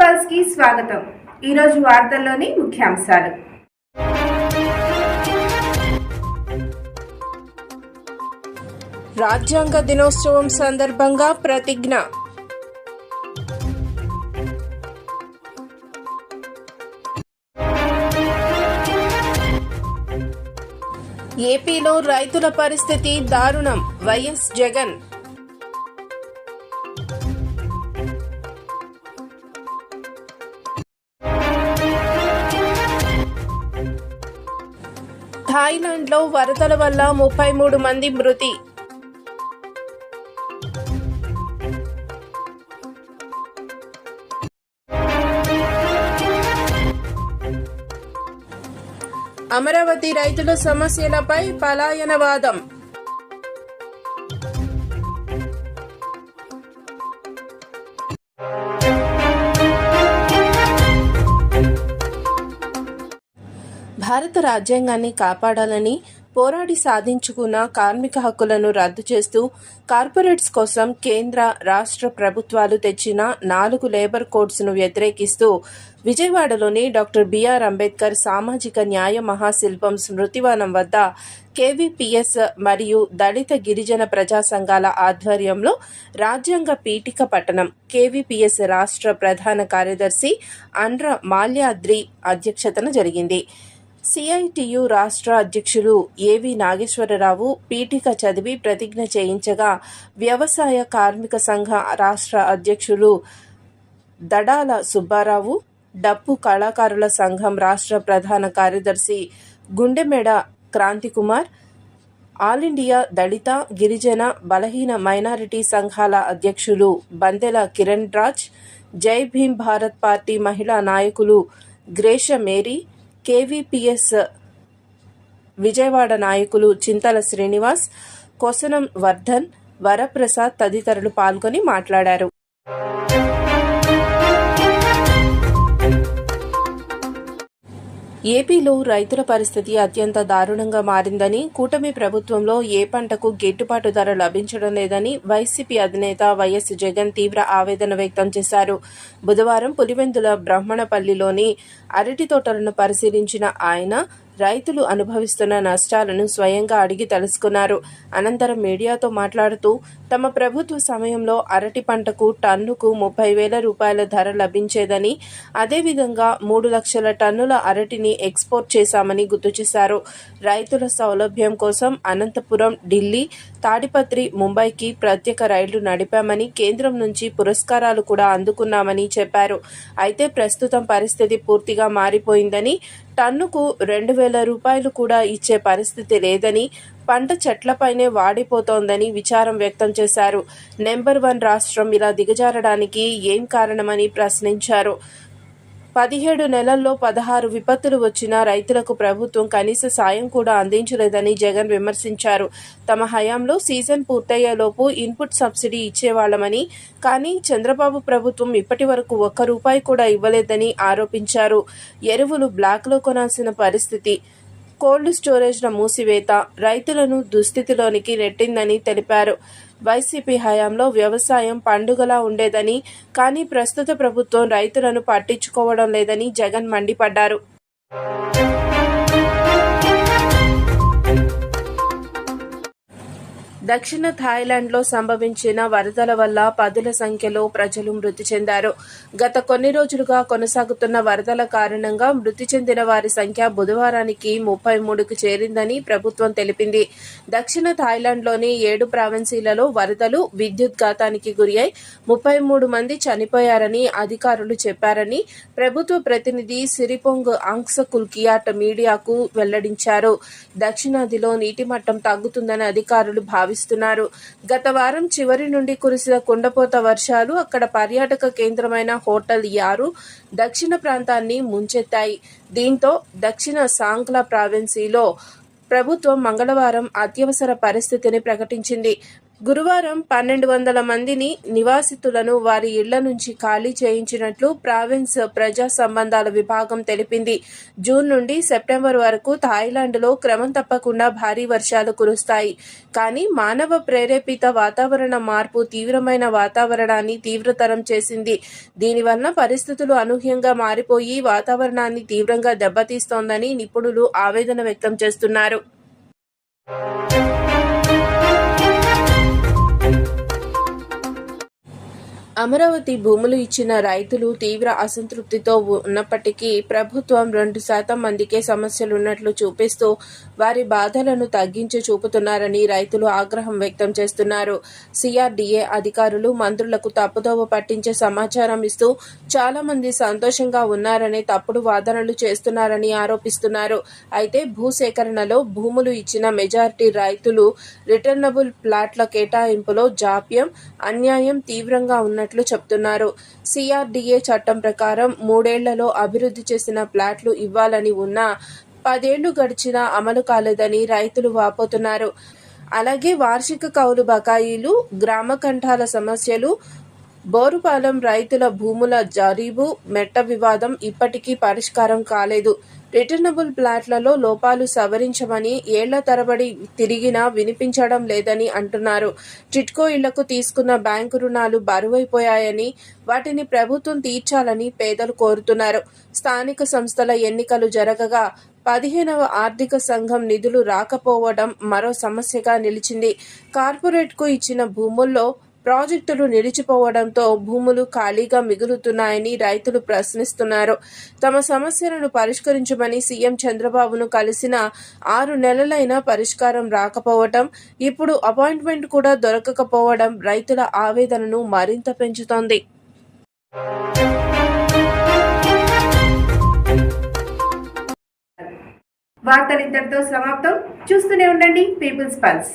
పల్స్కి స్వాగతం. ఈరోజు వార్తల్లోని ముఖ్యాంశాలు. రాజ్యాంగ దినోత్సవం సందర్భంగా ప్రతిజ్ఞ. ఏపీలో రైతుల పరిస్థితి దారుణం. వైఎస్ జగన్. థాయిలాండ్లో వరదల వల్ల ముప్పై మూడు మంది మృతి. అమరావతి రైతుల సమస్యలపై పలాయనవాదం. భారత రాజ్యాంగాన్ని కాపాడాలని పోరాడి సాధించుకున్న కార్మిక హక్కులను రద్దు చేస్తూ కార్పొరేట్స్ కోసం కేంద్ర రాష్ట్ర ప్రభుత్వాలు తెచ్చిన నాలుగు లేబర్ కోడ్స్ను వ్యతిరేకిస్తూ విజయవాడలోని డాక్టర్ బిఆర్ అంబేద్కర్ సామాజిక న్యాయ మహాశిల్పం స్మృతివనం వద్ద కేవీపీఎస్ మరియు దళిత గిరిజన ప్రజా సంఘాల ఆధ్వర్యంలో రాజ్యాంగ పీఠిక పట్టణం. కేవీపీఎస్ రాష్ట్ర ప్రధాన కార్యదర్శి అండ్ర మాల్యాద్రి అధ్యక్షతన జరిగింది. సిఐటియు రాష్ట్ర అధ్యక్షులు ఏవి నాగేశ్వరరావు పీఠిక చదివి ప్రతిజ్ఞ చేయించగా వ్యవసాయ కార్మిక సంఘ రాష్ట్ర అధ్యక్షులు దడాల సుబ్బారావు డప్పు కళాకారుల సంఘం రాష్ట్ర ప్రధాన కార్యదర్శి గుండెమెడ క్రాంతికుమార్ ఆల్ ఇండియా దళిత గిరిజన బలహీన మైనారిటీ సంఘాల అధ్యక్షులు బందెల కిరణ్ రాజ్ జై భీమ్ భారత్ పార్టీ మహిళా నాయకులు గ్రేష మేరీ కేవీపీఎస్ విజయవాడ నాయకులు చింతల శ్రీనివాస్ కొసనం వర్ధన్ వరప్రసాద్ తదితరులు పాల్గొని మాట్లాడారు. ఏపీలో రైతుల పరిస్థితి అత్యంత దారుణంగా మారిందని కూటమి ప్రభుత్వంలో ఏ పంటకు గిట్టుబాటు ధర లభించడం లేదని వైసీపీ అధినేత వైఎస్ జగన్ తీవ్ర ఆవేదన వ్యక్తం చేశారు. బుధవారం పులివెందుల బ్రహ్మణపల్లిలోని అరటి తోటలను పరిశీలించిన ఆయన రైతులు అనుభవిస్తున్న నష్టాలను స్వయంగా అడిగి తెలుసుకున్నారు. అనంతరం మీడియాతో మాట్లాడుతూ తమ ప్రభుత్వ సమయంలో అరటి పంటకు టన్నుకు ముప్పై వేల రూపాయల ధర లభించేదని అదేవిధంగా మూడు లక్షల టన్నుల అరటిని ఎక్స్పోర్ట్ చేశామని గుర్తు చేశారు. రైతుల సౌలభ్యం కోసం అనంతపురం ఢిల్లీ తాడిపత్రి ముంబైకి ప్రత్యేక రైళ్ళు నడిపామని కేంద్రం నుంచి పురస్కారాలు కూడా అందుకున్నామని చెప్పారు. అయితే ప్రస్తుతం పరిస్థితి పూర్తిగా మారిపోయిందని టన్నుకు రెండు వేల రూపాయలు కూడా ఇచ్చే పరిస్థితి లేదని పంట చెట్లపైనే వాడిపోతోందని విచారం వ్యక్తం చేశారు. నెంబర్ వన్ రాష్ట్రం ఇలా దిగజారడానికి ఏం కారణమని ప్రశ్నించారు. పదిహేడు నెలల్లో పదహారు విపత్తులు వచ్చినా రైతులకు ప్రభుత్వం కనీస సాయం కూడా అందించలేదని జగన్ విమర్శించారు. తమ హయాంలో సీజన్ పూర్తయ్యేలోపు ఇన్పుట్ సబ్సిడీ ఇచ్చేవాళ్ళమని కానీ చంద్రబాబు ప్రభుత్వం ఇప్పటి వరకు ఒక్క రూపాయి కూడా ఇవ్వలేదని ఆరోపించారు. ఎరువులు బ్లాక్లో కొనాల్సిన పరిస్థితి కోల్డ్ స్టోరేజ్ల మూసివేత రైతులను దుస్థితిలోనికి నెట్టిందని తెలిపారు. వైసీపీ హయాంలో వ్యవసాయం పండుగలా ఉండేదని కానీ ప్రస్తుత ప్రభుత్వం రైతులను పట్టించుకోవడం లేదని జగన్ మండిపడ్డారు. దక్షిణ థాయిలాండ్లో సంభవించిన వరదల వల్ల పదుల సంఖ్యలో ప్రజలు మృతి చెందారు. గత కొన్ని రోజులుగా కొనసాగుతున్న వరదల కారణంగా మృతి చెందిన వారి సంఖ్య బుధవారానికి ముప్పై మూడుకు చేరిందని ప్రభుత్వం తెలిపింది. దక్షిణ థాయిలాండ్లోని ఏడు ప్రావిన్సీలలో వరదలు విద్యుత్ ఘాతానికి గురై ముప్పై మూడు మంది చనిపోయారని అధికారులు చెప్పారని ప్రభుత్వ ప్రతినిధి సిరిపొంగ్ ఆంక్స కుల్కియాట్ మీడియాకు వెల్లడించారు. దక్షిణాదిలో నీటి మట్టం తగ్గుతుందని అధికారులు భావిస్తారు భావిస్తున్నారు గత వారం చివరి నుండి కురిసిన కుండపోత వర్షాలు అక్కడ పర్యాటక కేంద్రమైన హోటల్ యారు దక్షిణ ప్రాంతాన్ని ముంచెత్తాయి. దీంతో దక్షిణ సాంగ్లా ప్రావిన్సీలో ప్రభుత్వం మంగళవారం అత్యవసర పరిస్థితిని ప్రకటించింది. గురువారం పన్నెండు వందల మందిని నివాసితులను వారి ఇళ్ళ నుంచి ఖాళీ చేయించినట్లు ప్రావిన్స్ ప్రజా సంబంధాల విభాగం తెలిపింది. జూన్ నుండి సెప్టెంబర్ వరకు థాయిలాండ్లో క్రమం తప్పకుండా భారీ వర్షాలు కురుస్తాయి. కానీ మానవ ప్రేరేపిత వాతావరణ మార్పు తీవ్రమైన వాతావరణాన్ని తీవ్రతరం చేసింది. దీనివల్ల పరిస్థితులు అనూహ్యంగా మారిపోయి వాతావరణాన్ని తీవ్రంగా దెబ్బతీస్తోందని నిపుణులు ఆవేదన వ్యక్తం చేస్తున్నారు. అమరావతి భూములు ఇచ్చిన రైతులు తీవ్ర అసంతృప్తితో ఉన్నప్పటికీ ప్రభుత్వం రెండు శాతం మందికే సమస్యలున్నట్లు చూపిస్తూ వారి బాధలను తగ్గించి చూపుతున్నారని రైతులు ఆగ్రహం వ్యక్తం చేస్తున్నారు. సిఆర్డీఏ అధికారులు మంత్రులకు తప్పుదోవ పట్టించే సమాచారం ఇస్తూ చాలా మంది సంతోషంగా ఉన్నారని తప్పుడు వాదనలు చేస్తున్నారని ఆరోపిస్తున్నారు. అయితే భూసేకరణలో భూములు ఇచ్చిన మెజారిటీ రైతులు రిటర్నబుల్ ప్లాట్ల కేటాయింపులో జాప్యం అన్యాయం తీవ్రంగా ఉన్నట్లు చెప్తున్నారు. సిఆర్డీఏ చట్టం ప్రకారం మూడేళ్ళలో అభివృద్ధి చేసిన ప్లాట్లు ఇవ్వాలని ఉన్నా పదేళ్ళు గడిచినా అమలు కాలేదని రైతులు వాపోతున్నారు. అలాగే వార్షిక కౌలు బకాయిలు గ్రామ కంఠాల సమస్యలు బోరుపాలెం రైతుల భూముల జరీబు మెట్ట వివాదం ఇప్పటికీ పరిష్కారం కాలేదు. రిటర్నబుల్ ప్లాట్లలో లోపాలు సవరించమని ఏళ్ళ తరబడి తిరిగినా వినిపించడం లేదని అంటున్నారు. టిట్కో ఇళ్ళకు తీసుకున్న బ్యాంకు రుణాలు బరువైపోయాయని వాటిని ప్రభుత్వం తీర్చాలని పేదలు కోరుతున్నారు. స్థానిక సంస్థల ఎన్నికలు జరగగా పదిహేనవ ఆర్థిక సంఘం నిధులు రాకపోవడం మరో సమస్యగా నిలిచింది. కార్పొరేట్కు ఇచ్చిన భూముల్లో ప్రాజెక్టులు నిలిచిపోవడంతో భూములు ఖాళీగా మిగులుతున్నాయని రైతులు ప్రశ్నిస్తున్నారు. తమ సమస్యలను పరిష్కరించమని సీఎం చంద్రబాబును కలిసిన ఆరు నెలలైనా పరిష్కారం రాకపోవటం ఇప్పుడు అపాయింట్మెంట్ కూడా దొరకకపోవడం రైతుల ఆవేదనను మరింత పెంచుతోంది. వార్తలు ఇంతటితో సమాప్తం. చూస్తూనే ఉండండి పీపుల్స్ పల్స్.